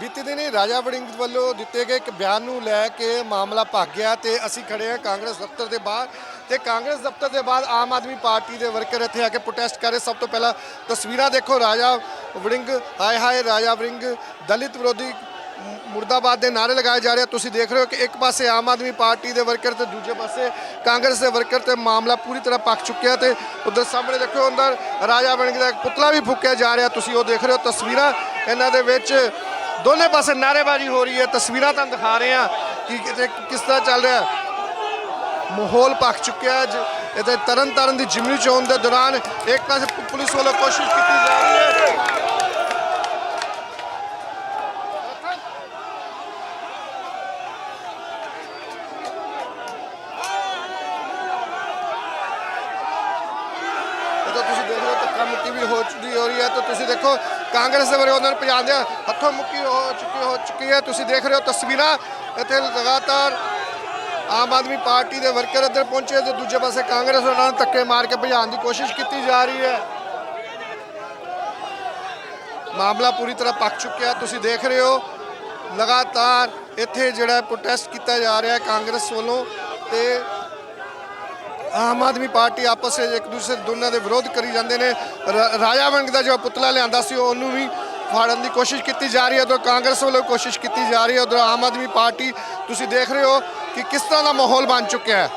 ਬੀਤੇ ਦਿਨੀ ਰਾਜਾ ਵੜਿੰਗ ਵੱਲੋਂ ਦਿੱਤੇ ਗਏ ਇੱਕ ਬਿਆਨ ਨੂੰ ਲੈ ਕੇ ਮਾਮਲਾ ਭੱਗ ਗਿਆ ਤੇ ਅਸੀਂ ਖੜੇ ਹਾਂ ਕਾਂਗਰਸ ਦਫ਼ਤਰ ਦੇ ਬਾਹਰ ਤੇ ਕਾਂਗਰਸ ਦਫ਼ਤਰ ਦੇ ਬਾਅਦ ਆਮ ਆਦਮੀ ਪਾਰਟੀ ਦੇ ਵਰਕਰ ਇੱਥੇ ਆ ਕੇ ਪ੍ਰੋਟੈਸਟ ਕਰ ਰਹੇ। ਸਭ ਤੋਂ ਪਹਿਲਾਂ ਤਸਵੀਰਾਂ ਦੇਖੋ, ਰਾਜਾ ਵੜਿੰਗ, ਹਾਏ ਹਾਏ ਰਾਜਾ ਵੜਿੰਗ, ਦਲਿਤ ਵਿਰੋਧੀ ਮੁਰਦਾਬਾਦ ਦੇ ਨਾਰੇ ਲਗਾਏ ਜਾ ਰਹੇ ਤੁਸੀਂ ਦੇਖ ਰਹੇ ਹੋ ਕਿ ਇੱਕ ਪਾਸੇ ਆਮ ਆਦਮੀ ਪਾਰਟੀ ਦੇ ਵਰਕਰ ਤੇ ਦੂਜੇ ਪਾਸੇ ਕਾਂਗਰਸ ਦੇ ਵਰਕਰ ਤੇ ਮਾਮਲਾ ਪੂਰੀ ਤਰ੍ਹਾਂ ਪੱਕ ਚੁੱਕਿਆ ਤੇ ਉਧਰ ਸਾਹਮਣੇ ਦੇਖੋ ਅੰਦਰ ਰਾਜਾ ਵੜਿੰਗ ਦਾ ਇੱਕ ਪੁਤਲਾ ਵੀ ਫੂਕਿਆ ਜਾ ਰਿਹਾ। ਤੁਸੀਂ ਉਹ ਦੇਖ ਰਹੇ ਹੋ ਤਸਵੀਰਾਂ। ਇਹਨਾਂ ਦੇ ਵਿੱਚ ਦੋਨੇ ਪਾਸੇ ਨਾਰੇਬਾਜ਼ੀ ਹੋ ਰਹੀ ਹੈ। ਤਸਵੀਰਾਂ ਤੁਹਾਨੂੰ ਦਿਖਾ ਰਹੇ ਆ ਕਿ ਕਿਤੇ ਕਿਸ ਤਰ੍ਹਾਂ ਚੱਲ ਰਿਹਾ ਮਾਹੌਲ ਪੱਕ ਚੁੱਕਿਆ ਅੱਜ ਇੱਥੇ ਤਰਨ ਤਾਰਨ ਦੀ ਜਿਮਨੀ ਚੋਣ ਦੇ ਦੌਰਾਨ ਇੱਕ ਪਾਸੇ ਪੁਲਿਸ ਵੱਲੋਂ ਕੋਸ਼ਿਸ਼ ਕੀਤੀ ਜਾ ਰਹੀ ਹੈ ਜਦੋਂ ਤੁਸੀਂ ਦੇਖ ਰਹੇ ਹੋ ਧੱਕਾ ਮੁੱਕੀ ਵੀ ਹੋ ਚੁੱਕੀ ਹੋ ਰਹੀ ਹੈ ਤਾਂ ਤੁਸੀਂ ਦੇਖੋ ਕਾਂਗਰਸ ਦੇ ਵਰਗੇ ਉਹਨਾਂ ਨੂੰ ਭਜਾਉਂਦੇ ਹੱਥੋਂ ਮੁੱਕੀ ਹੋ ਚੁੱਕੀ ਹੋ ਚੁੱਕੀ ਹੈ। ਤੁਸੀਂ ਦੇਖ ਰਹੇ ਹੋ ਤਸਵੀਰਾਂ। ਇੱਥੇ ਲਗਾਤਾਰ ਆਮ ਆਦਮੀ ਪਾਰਟੀ ਦੇ ਵਰਕਰ ਇੱਧਰ ਪਹੁੰਚੇ ਤੇ ਦੂਜੇ ਪਾਸੇ ਕਾਂਗਰਸ ਉਹਨਾਂ ਨੂੰ ਧੱਕੇ ਮਾਰ ਕੇ ਭਜਾਉਣ ਦੀ ਕੋਸ਼ਿਸ਼ ਕੀਤੀ ਜਾ ਰਹੀ ਹੈ। ਮਾਮਲਾ ਪੂਰੀ ਤਰ੍ਹਾਂ ਪੱਕ ਚੁੱਕਿਆ। ਤੁਸੀਂ ਦੇਖ ਰਹੇ ਹੋ ਲਗਾਤਾਰ ਇੱਥੇ ਜਿਹੜਾ ਪ੍ਰੋਟੈਸਟ ਕੀਤਾ ਜਾ ਰਿਹਾ ਕਾਂਗਰਸ ਵੱਲੋਂ ਤੇ ਆਮ ਆਦਮੀ ਪਾਰਟੀ ਆਪਸ ਵਿੱਚ ਇੱਕ ਦੂਸਰੇ ਦੋਨਾਂ ਦੇ ਵਿਰੋਧ ਕਰੀ ਜਾਂਦੇ ਨੇ। ਰਾ- ਰਾਜਾ ਵੜਿੰਗ ਦਾ ਜੋ ਪੁਤਲਾ ਲਿਆਂਦਾ ਸੀ, ਉਹਨੂੰ ਵੀ ਫਾੜਨ ਦੀ ਕੋਸ਼ਿਸ਼ ਕੀਤੀ ਜਾ ਰਹੀ ਹੈ। ਉਧਰ ਕਾਂਗਰਸ ਵੱਲੋਂ ਕੋਸ਼ਿਸ਼ ਕੀਤੀ ਜਾ ਰਹੀ ਹੈ। ਉਧਰ ਆਮ ਆਦਮੀ ਪਾਰਟੀ, ਤੁਸੀਂ ਦੇਖ ਰਹੇ ਹੋ ਕਿ ਕਿਸ ਤਰ੍ਹਾਂ ਦਾ ਮਾਹੌਲ ਬਣ ਚੁੱਕਿਆ ਹੈ।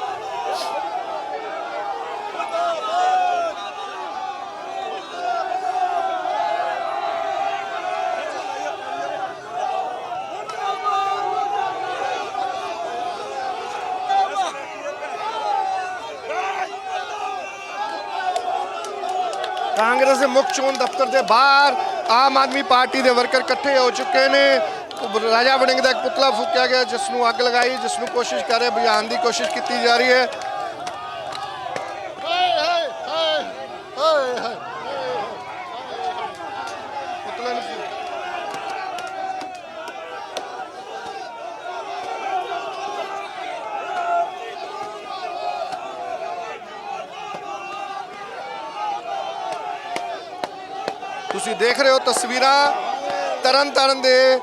ਕਾਂਗਰਸ ਦੇ ਮੁੱਖ ਚੋਣ ਦਫ਼ਤਰ ਦੇ ਬਾਹਰ ਆਮ ਆਦਮੀ ਪਾਰਟੀ ਦੇ ਵਰਕਰ ਇਕੱਠੇ ਹੋ ਚੁੱਕੇ ਨੇ। ਰਾਜਾ ਵੜਿੰਗ ਦਾ ਇੱਕ ਪੁਤਲਾ ਫੂਕਿਆ ਗਿਆ ਜਿਸ ਨੂੰ ਅੱਗ ਲਗਾਈ ਜਿਸ ਨੂੰ ਕੋਸ਼ਿਸ਼ ਕਰ ਰਹੇ ਬੁਝਾਉਣ ਦੀ ਕੋਸ਼ਿਸ਼ ਕੀਤੀ ਜਾ ਰਹੀ ਹੈ। ਤੁਸੀਂ ਦੇਖ ਰਹੇ ਹੋ ਤਸਵੀਰਾਂ ਤਰਨ ਤਾਰਨ ਦੇ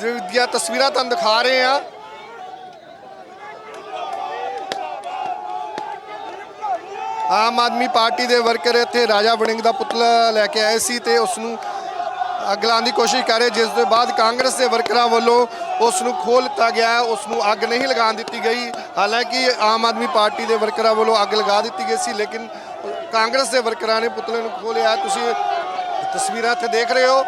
ਦੀਆਂ ਤਸਵੀਰਾਂ ਤੁਹਾਨੂੰ ਦਿਖਾ ਰਹੇ ਆ ਆਮ ਆਦਮੀ ਪਾਰਟੀ ਦੇ ਵਰਕਰ ਇੱਥੇ ਰਾਜਾ ਵੜਿੰਗ ਦਾ ਪੁਤਲਾ ਲੈ ਕੇ ਆਏ ਸੀ ਤੇ ਉਸ ਨੂੰ ਅੱਗ ਲਾਉਣ ਦੀ ਕੋਸ਼ਿਸ਼ ਕਰ ਰਹੇ, ਜਿਸ ਤੋਂ ਬਾਅਦ ਕਾਂਗਰਸ ਦੇ ਵਰਕਰਾਂ ਵੱਲੋਂ ਉਸ ਨੂੰ ਖੋਲ ਦਿੱਤਾ ਗਿਆ ਉਸ ਨੂੰ ਅੱਗ ਨਹੀਂ ਲਗਾਉਣ ਦਿੱਤੀ ਗਈ। ਹਾਲਾਂਕਿ ਆਮ ਆਦਮੀ ਪਾਰਟੀ ਦੇ ਵਰਕਰਾਂ ਵੱਲੋਂ ਅੱਗ ਲਗਾ ਦਿੱਤੀ ਗਈ ਸੀ, ਲੇਕਿਨ ਕਾਂਗਰਸ ਦੇ ਵਰਕਰਾਂ ਨੇ ਪੁਤਲੇ ਨੂੰ ਖੋਲਿਆ ਤੁਸੀਂ ਤਸਵੀਰਾਂ ਇੱਥੇ ਦੇਖ ਰਹੇ ਹੋ।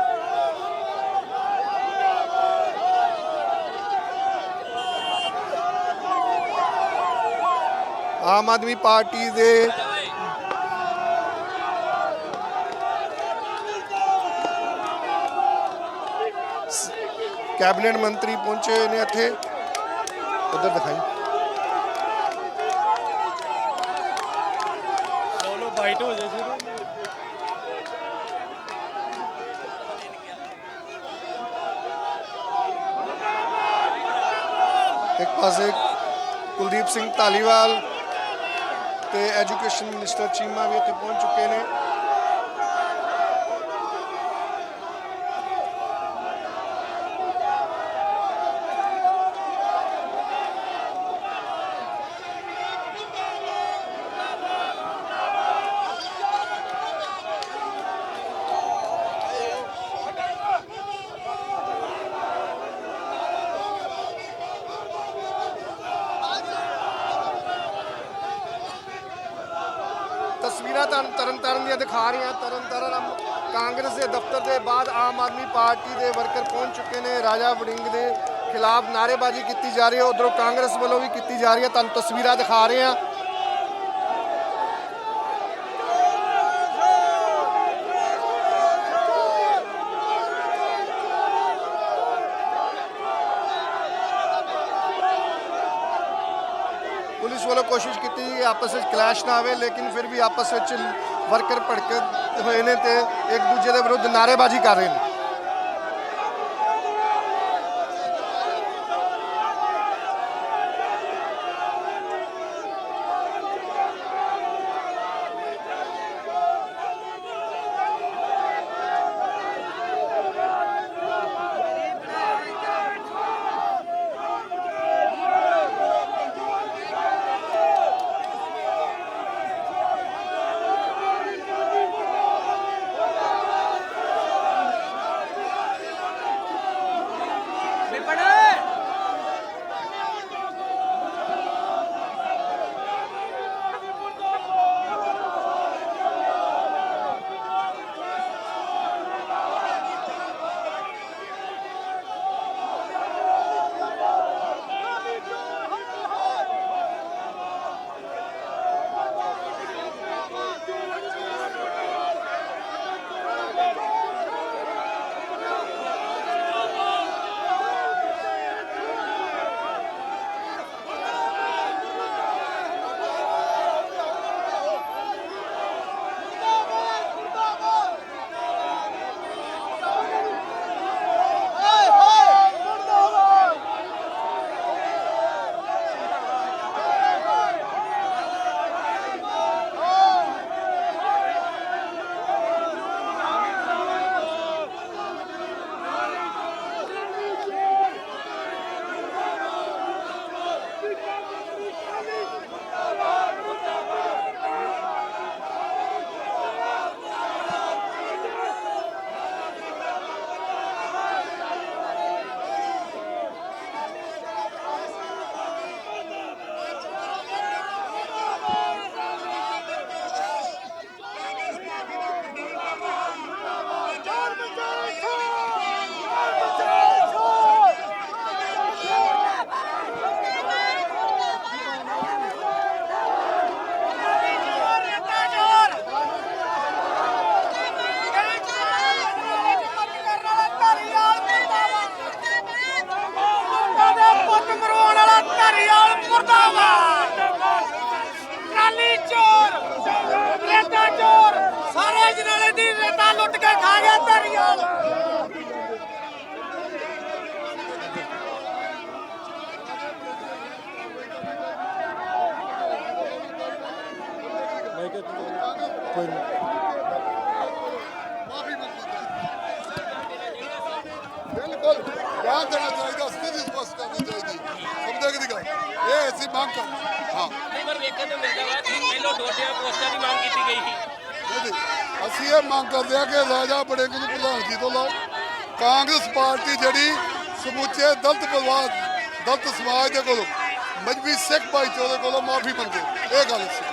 ਆਮ ਆਦਮੀ ਪਾਰਟੀ ਦੇ ਕੈਬਨਿਟ ਮੰਤਰੀ ਪਹੁੰਚੇ ਨੇ ਇੱਥੇ। ਉਧਰ ਦਿਖਾਈ। ਚਲੋ ਬਾਈਟ ਹੋ ਜਾਏ ਫਿਰ ਇੱਕ ਪਾਸੇ ਕੁਲਦੀਪ ਸਿੰਘ ਧਾਲੀਵਾਲ ਤੇ ਐਜੂਕੇਸ਼ਨ ਮਿਨਿਸਟਰ ਚੀਮਾ ਵੀ ਇੱਥੇ ਪਹੁੰਚ ਚੁੱਕੇ ਨੇ। ਤਸਵੀਰਾਂ ਤੁਹਾਨੂੰ ਤਰਨ ਤਾਰਨ ਦੀਆਂ ਦਿਖਾ ਰਹੇ ਹਾਂ। ਤਰਨ ਤਾਰਨ ਕਾਂਗਰਸ ਦੇ ਦਫ਼ਤਰ ਦੇ ਬਾਅਦ ਆਮ ਆਦਮੀ ਪਾਰਟੀ ਦੇ ਵਰਕਰ ਪਹੁੰਚ ਚੁੱਕੇ ਨੇ। ਰਾਜਾ ਵੜਿੰਗ ਦੇ ਖਿਲਾਫ ਨਾਅਰੇਬਾਜ਼ੀ ਕੀਤੀ ਜਾ ਰਹੀ ਹੈ। ਉਧਰੋਂ ਕਾਂਗਰਸ ਵੱਲੋਂ ਵੀ ਕੀਤੀ ਜਾ ਰਹੀ ਹੈ। ਤੁਹਾਨੂੰ ਤਸਵੀਰਾਂ ਦਿਖਾ ਰਹੇ ਹਾਂ ਪੁਲਿਸ ਵੱਲੋਂ ਕੋਸ਼ਿਸ਼ ਕੀਤੀ ਕਿ ਆਪਸ ਵਿੱਚ ਕਲੈਸ਼ ਨਾ ਆਵੇ, ਲੇਕਿਨ ਫਿਰ ਵੀ ਆਪਸ ਵਿੱਚ ਵਰਕਰ ਭੜਕ ਹੋਏ ਨੇ ਤੇ ਇੱਕ ਦੂਜੇ ਦੇ ਵਿਰੁੱਧ ਨਾਅਰੇਬਾਜ਼ੀ ਕਰ ਰਹੇ ਨੇ। ਅਸੀਂ ਮੰਗ ਕਰ। ਹਾਂ। ਵਾਰ ਵੇਖਣ ਨੂੰ ਮਿਲਦਾ ਵਾ ਕਿ ਪਹਿਲੋਂ ਡੋਡਿਆਂ ਪੋਸਟਾਂ ਦੀ ਮੰਗ ਕੀਤੀ ਗਈ ਸੀ। ਅਸੀਂ ਇਹ ਮੰਗ ਕਰਦੇ ਆ ਕਿ ਰਾਜਾ ਬੜਿੰਗ ਨੂੰ ਪ੍ਰਧਾਨਗੀ ਤੋਂ ਲਾਓ। ਕਾਂਗਰਸ ਪਾਰਟੀ ਜਿਹੜੀ ਸਮੁੱਚੇ ਦਲਿਤ ਪਰਿਵਾਰ ਦਲਿਤ ਸਮਾਜ ਦੇ ਕੋਲੋਂ ਮਜਬੀ ਸਿੱਖ ਭਾਈਚਾਰੇ ਕੋਲੋਂ ਮਾਫੀ ਮੰਗੇ। ਇਹ ਗੱਲ ਸੀ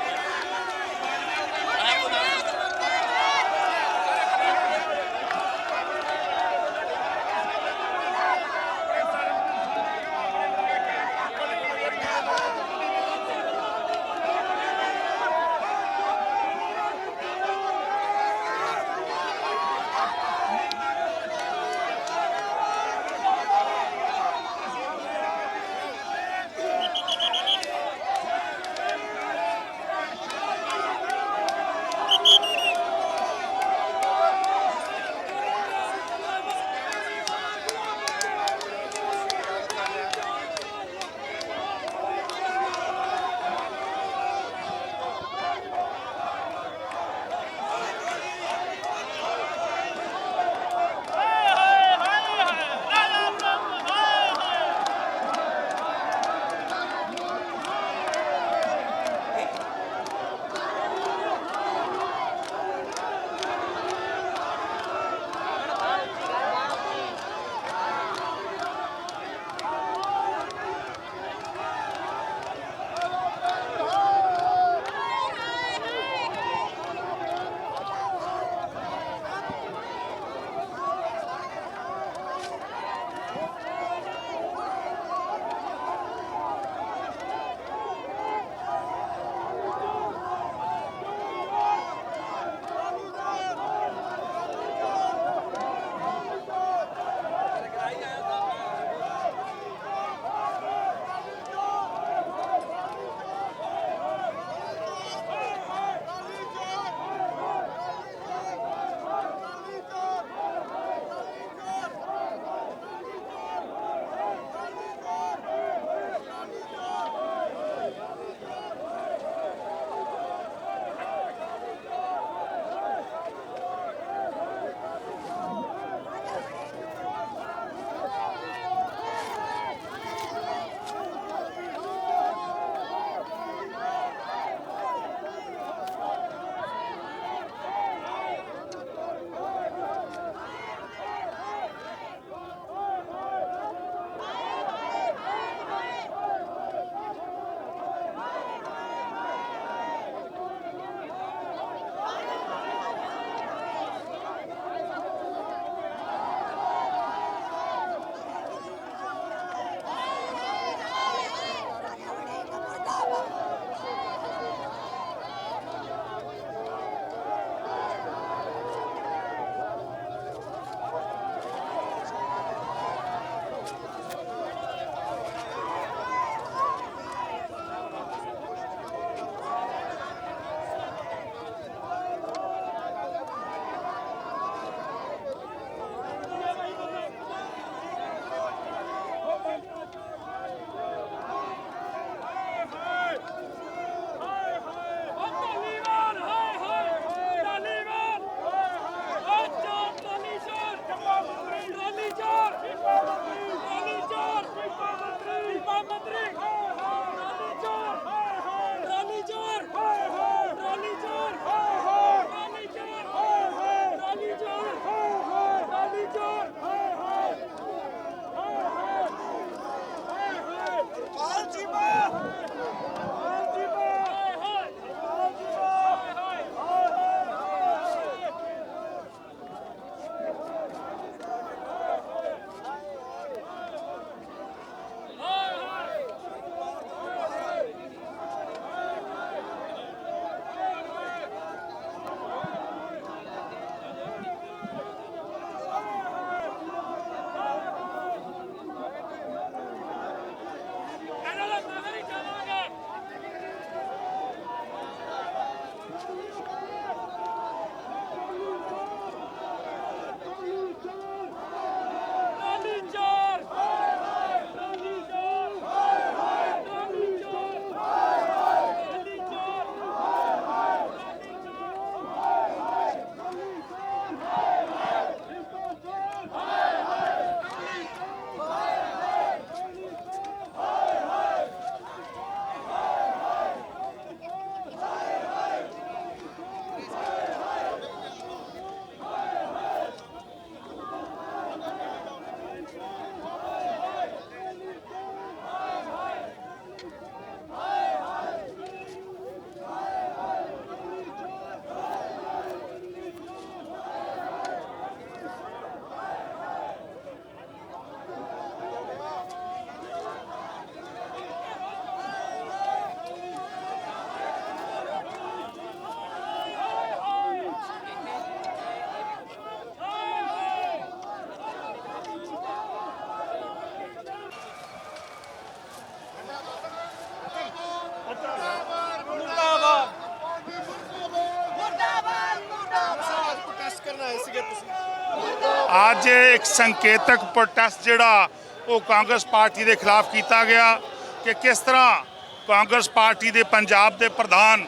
ਇੱਕ ਸੰਕੇਤਕ ਪ੍ਰੋਟੈਸਟ ਜਿਹੜਾ ਉਹ ਕਾਂਗਰਸ ਪਾਰਟੀ ਦੇ ਖਿਲਾਫ ਕੀਤਾ ਗਿਆ ਕਿ ਕਿਸ ਤਰ੍ਹਾਂ ਕਾਂਗਰਸ ਪਾਰਟੀ ਦੇ ਪੰਜਾਬ ਦੇ ਪ੍ਰਧਾਨ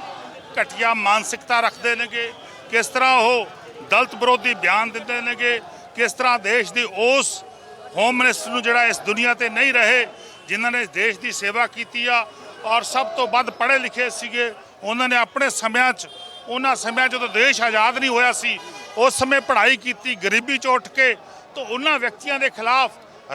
ਘਟੀਆ ਮਾਨਸਿਕਤਾ ਰੱਖਦੇ ਨੇਗੇ, ਕਿਸ ਤਰ੍ਹਾਂ ਉਹ ਦਲਤ ਵਿਰੋਧੀ ਬਿਆਨ ਦਿੰਦੇ ਨੇਗੇ, ਕਿਸ ਤਰ੍ਹਾਂ ਦੇਸ਼ ਦੀ ਉਸ ਹੋਮ ਮਿਨਿਸਟਰ ਨੂੰ ਜਿਹੜਾ ਇਸ ਦੁਨੀਆ ਤੇ ਨਹੀਂ ਰਹੇ, ਜਿਨ੍ਹਾਂ ਨੇ ਦੇਸ਼ ਦੀ ਸੇਵਾ ਕੀਤੀ ਆ ਔਰ ਸਭ ਤੋਂ ਵੱਧ ਪੜ੍ਹੇ ਲਿਖੇ ਸੀਗੇ, ਉਹਨਾਂ ਨੇ ਆਪਣੇ ਸਮਿਆਂ 'ਚ, ਉਹਨਾਂ ਸਮਿਆਂ 'ਚ ਜਦੋਂ ਦੇਸ਼ ਆਜ਼ਾਦ ਨਹੀਂ ਹੋਇਆ ਸੀ, ਉਸ ਸਮੇਂ ਪੜ੍ਹਾਈ ਕੀਤੀ, ਗਰੀਬੀ 'ਚ ਉੱਠ ਕੇ ਤਾਂ ਉਹਨਾਂ ਵਿਅਕਤੀਆਂ ਦੇ ਖਿਲਾਫ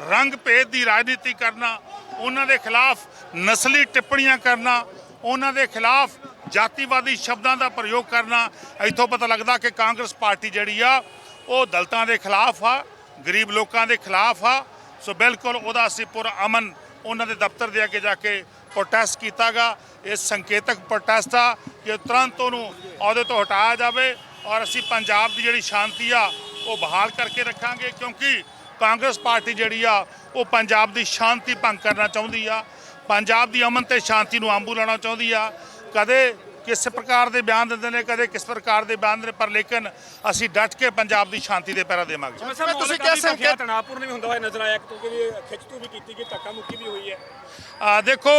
ਰੰਗ ਭੇਦ ਦੀ ਰਾਜਨੀਤੀ ਕਰਨਾ, ਉਹਨਾਂ ਦੇ ਖਿਲਾਫ ਨਸਲੀ ਟਿੱਪਣੀਆਂ ਕਰਨਾ, ਉਹਨਾਂ ਦੇ ਖਿਲਾਫ ਜਾਤੀਵਾਦੀ ਸ਼ਬਦਾਂ ਦਾ ਪ੍ਰਯੋਗ ਕਰਨਾ, ਇੱਥੋਂ ਪਤਾ ਲੱਗਦਾ ਕਿ ਕਾਂਗਰਸ ਪਾਰਟੀ ਜਿਹੜੀ ਆ, ਉਹ ਦਲਤਾਂ ਦੇ ਖਿਲਾਫ ਆ, ਗਰੀਬ ਲੋਕਾਂ ਦੇ ਖਿਲਾਫ ਆ, ਸੋ ਬਿਲਕੁਲ ਉਹਦਾ ਅਸੀਂ ਪੁਰ ਅਮਨ ਉਹਨਾਂ ਦੇ ਦਫ਼ਤਰ ਦੇ ਅੱਗੇ ਜਾ ਕੇ ਪ੍ਰੋਟੈਸਟ ਕੀਤਾਗਾ। ਇਹ ਸੰਕੇਤਕ ਪ੍ਰੋਟੈਸਟ ਆ ਕਿ ਤੁਰੰਤ ਉਹਨੂੰ ਅਹੁਦੇ ਤੋਂ ਹਟਾਇਆ ਜਾਵੇ ਔਰ ਅਸੀਂ ਪੰਜਾਬ ਦੀ ਜਿਹੜੀ ਸ਼ਾਂਤੀ ਆ ਉਹ ਬਹਾਲ ਕਰਕੇ ਰੱਖਾਂਗੇ ਕਿਉਂਕਿ ਕਾਂਗਰਸ ਪਾਰਟੀ ਜਿਹੜੀ ਆ, ਉਹ ਪੰਜਾਬ ਦੀ ਸ਼ਾਂਤੀ ਭੰਗ ਕਰਨਾ ਚਾਹੁੰਦੀ ਆ, ਪੰਜਾਬ ਦੀ ਅਮਨ ਤੇ ਸ਼ਾਂਤੀ ਨੂੰ ਆਂਬੂ ਲਾਉਣਾ ਚਾਹੁੰਦੀ ਆ। ਕਦੇ ਕਿਸ ਪ੍ਰਕਾਰ ਦੇ ਬਿਆਨ ਦਿੰਦੇ ਨੇ ਕਦੇ ਕਿਸ ਪ੍ਰਕਾਰ ਦੇ ਬਿਆਨ ਦਿੰਦੇ ਨੇ ਪਰ ਲੇਕਿਨ ਅਸੀਂ ਡਟ ਕੇ ਪੰਜਾਬ ਦੀ ਸ਼ਾਂਤੀ ਦੇ ਪਹਿਰਾ ਦੇਵਾਂਗੇ। ਤੁਸੀਂ ਕਿਹਾ ਸੰਕੇਤ- ਤਣਾਪੂਰਨ ਵੀ ਹੁੰਦਾ ਹੋਇਆ ਨਜ਼ਰ ਆਇਆ ਕਿਉਂਕਿ ਵੀ ਖਿੱਚਤੂ ਵੀ ਕੀਤੀ ਗਈ ਧੱਕਾ ਮੁੱਕੀ ਵੀ ਹੋਈ ਹੈ। ਆ ਦੇਖੋ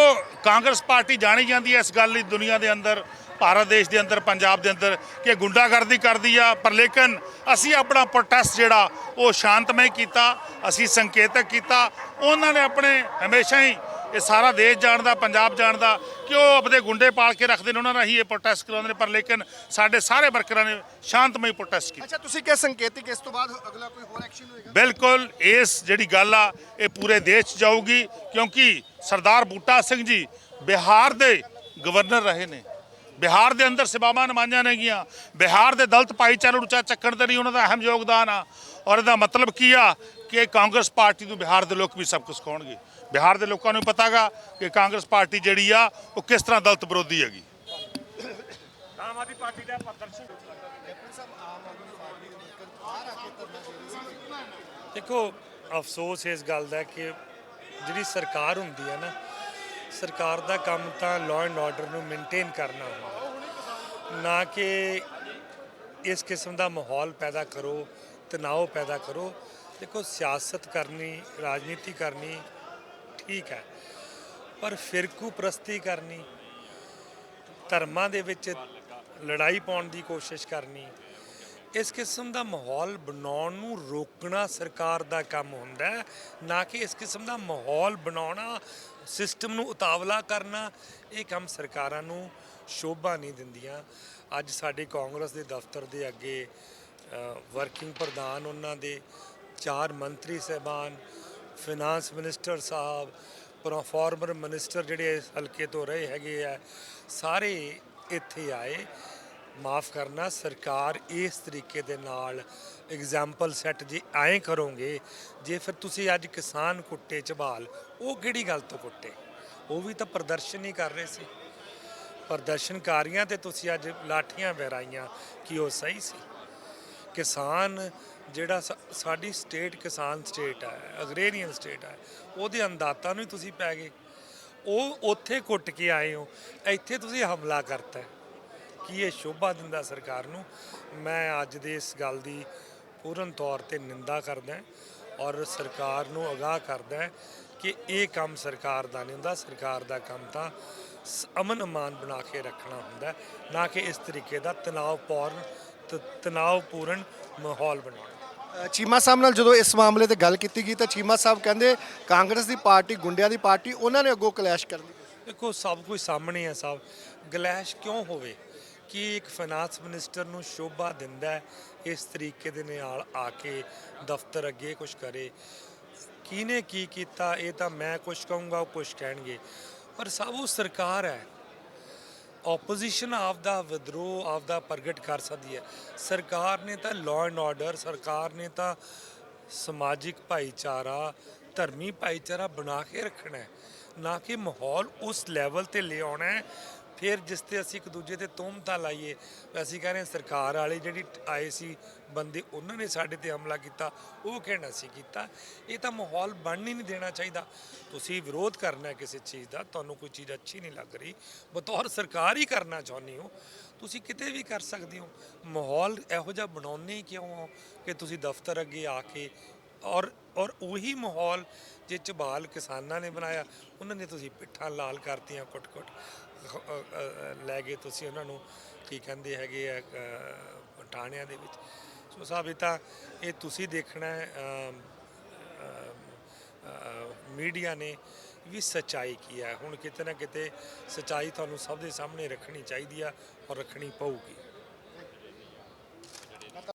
ਕਾਂਗਰਸ ਪਾਰਟੀ ਜਾਣੀ ਜਾਂਦੀ ਹੈ ਇਸ ਗੱਲ ਲਈ ਦੁਨੀਆ ਦੇ ਅੰਦਰ ਭਾਰਤ ਦੇਸ਼ ਦੇ ਅੰਦਰ ਪੰਜਾਬ ਦੇ ਅੰਦਰ ਕਿ ਗੁੰਡਾਗਰਦੀ ਕਰਦੀ ਆ ਪਰ ਲੇਕਿਨ ਅਸੀਂ ਆਪਣਾ ਪ੍ਰੋਟੈਸਟ ਜਿਹੜਾ ਉਹ ਸ਼ਾਂਤਮਈ ਕੀਤਾ ਅਸੀਂ ਸੰਕੇਤਕ ਕੀਤਾ ਉਹਨਾਂ ਨੇ ਆਪਣੇ ਹਮੇਸ਼ਾ ਹੀ ਇਹ ਸਾਰਾ ਦੇਸ਼ ਜਾਣਦਾ ਪੰਜਾਬ ਜਾਣਦਾ ਕਿ ਉਹ ਆਪਣੇ ਗੁੰਡੇ ਪਾਲ ਕੇ ਰੱਖਦੇ ਨੇ ਉਹਨਾਂ ਨਾਲ ਹੀ ਇਹ ਪ੍ਰੋਟੈਸਟ ਕਰਾਉਂਦੇ ਨੇ ਪਰ ਲੇਕਿਨ ਸਾਡੇ ਸਾਰੇ ਵਰਕਰਾਂ ਨੇ ਸ਼ਾਂਤਮਈ ਪ੍ਰੋਟੈਸਟ ਕੀਤਾ। ਅੱਛਾ ਤੁਸੀਂ ਕਿਹਾ ਸੰਕੇਤਿਕ ਇਸ ਤੋਂ ਬਾਅਦ ਅਗਲਾ ਕੋਈ ਹੋਰ ਐਕਸ਼ਨ ਹੋਏਗਾ? ਬਿਲਕੁਲ ਇਸ ਜਿਹੜੀ ਗੱਲ ਆ ਇਹ ਪੂਰੇ ਦੇਸ਼ 'ਚ ਜਾਊਗੀ ਕਿਉਂਕਿ ਸਰਦਾਰ ਬੂਟਾ ਸਿੰਘ ਜੀ ਬਿਹਾਰ ਦੇ ਗਵਰਨਰ ਰਹੇ ਨੇ। ਬਿਹਾਰ ਦੇ ਅੰਦਰ ਸੇਵਾਵਾਂ ਨਿਭਾਈਆਂ ਨੇਗੀਆਂ ਬਿਹਾਰ ਦੇ ਦਲਿਤ ਭਾਈਚਾਰੇ ਨੂੰ ਉੱਚਾ ਚੱਕਣ ਦੇ ਲਈ ਉਹਨਾਂ ਦਾ ਅਹਿਮ ਯੋਗਦਾਨ ਆ। ਔਰ ਇਹਦਾ ਮਤਲਬ ਕੀ ਆ? ਕਿ ਕਾਂਗਰਸ ਪਾਰਟੀ ਨੂੰ ਬਿਹਾਰ ਦੇ ਲੋਕ ਵੀ ਸਭ ਕੁਝ ਸਿਖਾਉਣਗੇ ਬਿਹਾਰ ਦੇ ਲੋਕਾਂ ਨੂੰ ਪਤਾਗਾ ਕਿ ਕਾਂਗਰਸ ਪਾਰਟੀ ਜਿਹੜੀ ਆ ਉਹ ਕਿਸ ਤਰ੍ਹਾਂ ਦਲਿਤ ਵਿਰੋਧੀ ਹੈਗੀ। ਆਮ ਆਦਮੀ ਪਾਰਟੀ ਦਾ ਪ੍ਰਦਰਸ਼ਨ ਦੇਖੋ ਅਫਸੋਸ ਇਸ ਗੱਲ ਦਾ ਕਿ ਜਿਹੜੀ ਸਰਕਾਰ ਹੁੰਦੀ ਹੈ ਨਾ ਸਰਕਾਰ ਦਾ ਕੰਮ ਤਾਂ ਲਾਅ ਐਂਡ ਆਰਡਰ ਨੂੰ ਮੇਨਟੇਨ ਕਰਨਾ ਹੁੰਦਾ। ਨਾ ਕਿ ਇਸ ਕਿਸਮ ਦਾ ਮਾਹੌਲ ਪੈਦਾ ਕਰੋ ਤਣਾਅ ਪੈਦਾ ਕਰੋ। ਦੇਖੋ ਸਿਆਸਤ ਕਰਨੀ ਰਾਜਨੀਤੀ ਕਰਨੀ ਠੀਕ ਹੈ। ਪਰ ਫਿਰਕੂ ਪ੍ਰਸਤੀ ਕਰਨੀ, ਧਰਮਾਂ ਦੇ ਵਿੱਚ ਲੜਾਈ ਪਾਉਣ ਦੀ ਕੋਸ਼ਿਸ਼ ਕਰਨੀ, ਇਸ ਕਿਸਮ ਦਾ ਮਾਹੌਲ ਬਣਾਉਣ ਨੂੰ ਰੋਕਣਾ ਸਰਕਾਰ ਦਾ ਕੰਮ ਹੁੰਦਾ ਹੈ, ਨਾ ਕਿ ਇਸ ਕਿਸਮ ਦਾ ਮਾਹੌਲ ਬਣਾਉਣਾ, ਸਿਸਟਮ ਨੂੰ ਉਤਾਵਲਾ ਕਰਨਾ, ਇਹ ਕੰਮ ਸਰਕਾਰਾਂ ਨੂੰ ਸ਼ੋਭਾ ਨਹੀਂ ਦਿੰਦੀਆਂ। ਅੱਜ ਸਾਡੇ ਕਾਂਗਰਸ ਦੇ ਦਫ਼ਤਰ ਦੇ ਅੱਗੇ ਵਰਕਿੰਗ ਪ੍ਰਧਾਨ, ਉਹਨਾਂ ਦੇ ਚਾਰ ਮੰਤਰੀ ਸਹਿਬਾਨ ਫਾਈਨਾਂਸ ਮਿਨਿਸਟਰ ਸਾਹਿਬ ਪਰਫਾਰਮਰ ਮਿਨਿਸਟਰ ਜਿਹੜੇ ਇਸ ਹਲਕੇ ਤੋਂ ਰਹੇ ਹੈਗੇ ਆ, ਸਾਰੇ ਇੱਥੇ ਆਏ। ਮਾਫ ਕਰਨਾ, ਸਰਕਾਰ ਇਸ ਤਰੀਕੇ ਦੇ ਨਾਲ ਐਗਜ਼ਾਮਪਲ ਸੈੱਟ ਜੇ ਐਂ ਕਰੋਗੇ, ਜੇ ਫਿਰ ਤੁਸੀਂ ਅੱਜ ਕਿਸਾਨ ਕੁੱਟੇ ਝਬਾਲ ਉਹ ਕਿਹੜੀ ਗੱਲ ਤੋਂ ਕੁੱਟੇ ਉਹ ਵੀ ਤਾਂ ਪ੍ਰਦਰਸ਼ਨ ਹੀ ਕਰ ਰਹੇ ਸੀ। ਪ੍ਰਦਰਸ਼ਨਕਾਰੀਆਂ ਤੇ ਤੁਸੀਂ ਅੱਜ ਲਾਠੀਆਂ ਵਹਿਰਾਈਆਂ, ਕੀ ਉਹ ਸਹੀ ਸੀ? ਕਿਸਾਨ ਜਿਹੜਾ ਸਾ- ਸਾਡੀ ਸਟੇਟ ਕਿਸਾਨ ਸਟੇਟ ਹੈ ਅਗਰੇਰੀਅਨ ਸਟੇਟ ਹੈ ਉਹਦੇ ਅੰਦਾਤਾ ਨੂੰ ਹੀ ਤੁਸੀਂ ਪੈ ਗਏ। ਉਹ ਉੱਥੇ ਕੁੱਟ ਕੇ ਆਏ ਹੋ, ਇੱਥੇ ਤੁਸੀਂ ਹਮਲਾ ਕਰਤਾ। ਕੀ ਇਹ ਸ਼ੋਭਾ ਦਿੰਦਾ ਸਰਕਾਰ ਨੂੰ? ਮੈਂ ਅੱਜ ਦੇ ਇਸ ਗੱਲ ਦੀ ਪੂਰਨ ਤੌਰ ਤੇ ਨਿੰਦਾ ਕਰਦਾ ਔਰ ਸਰਕਾਰ ਨੂੰ ਅਗਾਹ ਕਰਦਾ ਕਿ ਇਹ ਕੰਮ ਸਰਕਾਰ ਦਾ ਨਹੀਂ ਹੁੰਦਾ, ਸਰਕਾਰ ਦਾ ਕੰਮ ਤਾਂ ਅਮਨ ਅਮਾਨ ਬਣਾ ਕੇ ਰੱਖਣਾ ਹੁੰਦਾ ਨਾ ਕਿ ਇਸ ਤਰੀਕੇ ਦਾ ਤਣਾਅਪੂਰਨ, ਤ- ਤਣਾਅਪੂਰਨ ਮਾਹੌਲ ਬਣਾਉਣਾ। ਚੀਮਾ ਸਾਹਿਬ ਨਾਲ ਜਦੋਂ ਇਸ ਮਾਮਲੇ ਤੇ ਗੱਲ ਕੀਤੀ ਗਈ ਤਾਂ ਚੀਮਾ ਸਾਹਿਬ ਕਹਿੰਦੇ ਕਾਂਗਰਸ ਦੀ ਪਾਰਟੀ, ਗੁੰਡਿਆਂ ਦੀ ਪਾਰਟੀ, ਉਹਨਾਂ ਨੇ ਅੱਗੋਂ ਕਲੈਸ਼ ਕਰਨ ਦੀ ਦੇਖੋ, ਸਭ ਕੁਝ ਸਾਹਮਣੇ ਹੈ ਸਾਹਿਬ ਗਲੈਸ਼ ਕਿਉਂ ਹੋਵੇ? ਕੀ ਇੱਕ ਫਾਈਨਾਂਸ ਮਿਨਿਸਟਰ ਨੂੰ ਸ਼ੋਭਾ ਦਿੰਦਾ ਹੈ? ਇਸ ਤਰੀਕੇ ਦੇ ਨਾਲ ਆ ਕੇ ਦਫ਼ਤਰ ਅੱਗੇ ਕੁਝ ਕਰੇ। ਕਿਹਨੇ ਕੀ ਕੀਤਾ? ਇਹ ਤਾਂ ਮੈਂ ਕੁਝ ਕਹੂੰਗਾ, ਉਹ ਕੁਝ ਕਹਿਣਗੇ। ਪਰ ਸਭ ਉਹ ਸਰਕਾਰ ਹੈ। ਆਪੋਜੀਸ਼ਨ ਆਪਦਾ ਵਿਦਰੋਹ, ਆਪਦਾ ਪ੍ਰਗਟ ਕਰ ਸਕਦੀ ਹੈ। ਸਰਕਾਰ ਨੇ ਤਾਂ ਲਾਅ ਐਂਡ ਆਰਡਰ ਸਰਕਾਰ ਨੇ ਤਾਂ ਸਮਾਜਿਕ ਭਾਈਚਾਰਾ, ਧਰਮੀ ਭਾਈਚਾਰਾ ਬਣਾ ਕੇ ਰੱਖਣਾ ਹੈ। ਨਾ ਕਿ ਮਾਹੌਲ ਉਸ ਲੈਵਲ ਤੇ ਲਿਆਉਣਾ ਹੈ ਫਿਰ ਜਿਸ ਤੇ ਅਸੀਂ ਇੱਕ ਦੂਜੇ ਤੇ ਤੋਮਤਾ ਲਾਈਏ, ਅਸੀਂ ਕਹਿੰਦੇ ਸਰਕਾਰ ਵਾਲੇ ਜਿਹੜੀ ਆਏ ਸੀ ਬੰਦੇ, ਉਹਨਾਂ ਨੇ ਸਾਡੇ ਤੇ ਹਮਲਾ ਕੀਤਾ, ਉਹ ਕਹਿਣਾ ਸੀ ਕੀਤਾ। ਇਹ ਤਾਂ ਮਾਹੌਲ ਬਣਨ ਹੀ ਨਹੀਂ ਦੇਣਾ ਚਾਹੀਦਾ। ਤੁਸੀਂ ਵਿਰੋਧ ਕਰਨਾ ਕਿਸੇ ਚੀਜ਼ ਦਾ, ਤੁਹਾਨੂੰ ਕੋਈ ਚੀਜ਼ ਅੱਛੀ ਨਹੀਂ ਲੱਗ ਰਹੀ। ਬਤੌਰ ਸਰਕਾਰ ਹੀ ਕਰਨਾ ਚਾਹੁੰਦੇ ਹੋ। ਤੁਸੀਂ ਕਿਤੇ ਵੀ ਕਰ ਸਕਦੇ ਹੋ। ਮਾਹੌਲ ਇਹੋ ਜਿਹਾ ਬਣਾਉਣੇ ਕਿਉਂ ਹੋ ਕਿ ਤੁਸੀਂ ਦਫ਼ਤਰ ਅੱਗੇ ਆ ਕੇ ਔਰ ਔਰ ਉਹੀ ਮਾਹੌਲ ਜੇ ਝਬਾਲ ਕਿਸਾਨਾਂ ਨੇ ਬਣਾਇਆ, ਉਹਨਾਂ ਨੇ ਤੁਸੀਂ ਪਿੱਠਾਂ ਲਾਲ ਕਰਤੀਆਂ ਕੁੱਟ-ਕੁੱਟ। ਲੈ ਗਏ ਤੁਸੀਂ ਉਹਨਾਂ ਨੂੰ, ਕੀ ਕਹਿੰਦੇ ਹੈਗੇ ਆ ਟਾਣਿਆਂ ਦੇ ਵਿੱਚ। ਸੋ ਸਾਹਿਬ, ਇਹ ਤਾਂ, ਇਹ ਤੁਸੀਂ ਦੇਖਣਾ ਹੈ ਮੀਡੀਆ ਨੇ ਵੀ ਸਚਾਈ ਕੀ ਹੈ। ਹੁਣ ਕਿਤੇ ਨਾ ਕਿਤੇ ਸਚਾਈ ਤੁਹਾਨੂੰ ਸਭ ਦੇ ਸਾਹਮਣੇ ਰੱਖਣੀ ਚਾਹੀਦੀ ਆ ਔਰ ਰੱਖਣੀ ਪਊਗੀ।